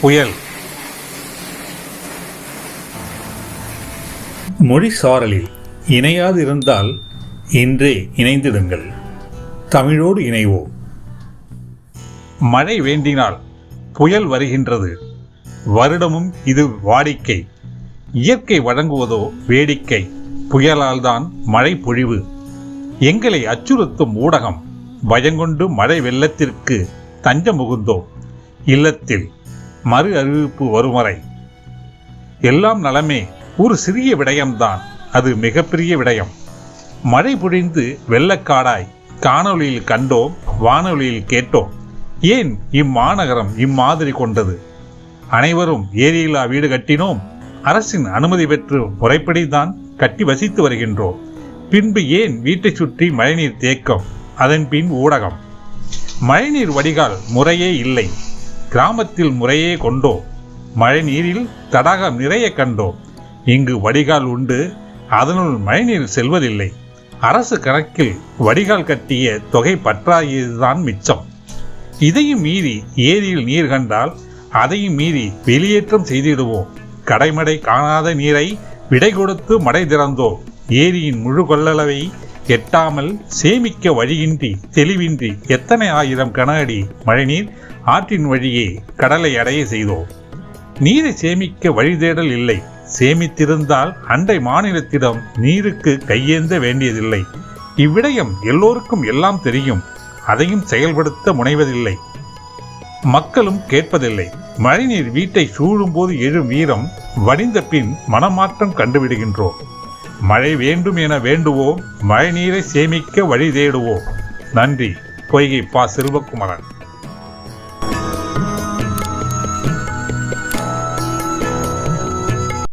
புயல். மொழி சாரலில் இணையாது இருந்தால் இன்றே இணைந்திடுங்கள். தமிழோடு இணைவோம். மழை வேண்டினால் புயல் வருகின்றது. வருடமும் இது வாடிக்கை. இயற்கை வழங்குவதோ வேடிக்கை. புயலால் தான் மழை பொழிவு. எங்களை அச்சுறுத்தும் ஊடகம். பயங்கொண்டு மழை வெள்ளத்திற்கு தஞ்சம் முகுந்தோம் இல்லத்தில் மறு அறிவிப்பு வரும் வரை எல்லாம் நலமே ஒரு சிறிய விடயம்தான். அது மிகப்பெரிய விடயம். மழை பொழிந்து வெள்ளக்காடாய் காணொலியில் கண்டோம் வானொலியில் கேட்டோம். ஏன் இம்மாநகரம் இம்மாதிரி கொண்டது? அனைவரும் ஏரியில்லா வீடு கட்டினோம். அரசின் அனுமதி பெற்று முறைப்படி தான் கட்டி வசித்து வருகின்றோம். பின்பு ஏன் வீட்டை சுற்றி மழைநீர் தேக்கம்? அதன் பின் ஊடகம். மழைநீர் வடிகால் முறையே இல்லை. கிராமத்தில் முறையே கொண்டோம் மழைநீரில் தடாகம் நிறைய கண்டோம் இங்கு வடிகால் உண்டு அதனுள் மழைநீர் செல்வதில்லை. அரசு கணக்கில் வடிகால் கட்டிய தொகை பற்றாகியதுதான் மிச்சம். இதையும் மீறி ஏரியில் நீர் கண்டால் அதையும் மீறி வெளியேற்றம் செய்திடுவோம். கடைமடை காணாத நீரை விடை கொடுத்து மடை திறந்தோம். ஏரியின் முழு கொள்ளளவை எட்டாமல் சேமிக்க வழியின்றி தெளிவின்றி எத்தனை ஆயிரம் கன அடி மழைநீர் ஆற்றின் வழியே கடலை அடைய செய்தோம் நீரை சேமிக்க வழிதேடல் இல்லை. சேமித்திருந்தால் அண்டை மாநிலத்திடம் நீருக்கு கையேந்த வேண்டியதில்லை. இவ்விடயம் எல்லோருக்கும் எல்லாம் தெரியும். அதையும் செயல்படுத்த முனைவதில்லை. மக்களும் கேட்பதில்லை. மழைநீர் வீட்டை சூழும்போது எழும் வீரம் வடிந்த பின் மனமாற்றம் கண்டுவிடுகின்றோம். மழை வேண்டும் என வேண்டுவோம் மழைநீரை சேமிக்க வழி தேடுவோம் நன்றி. பொய்கை பா. செல்வகுமரன்.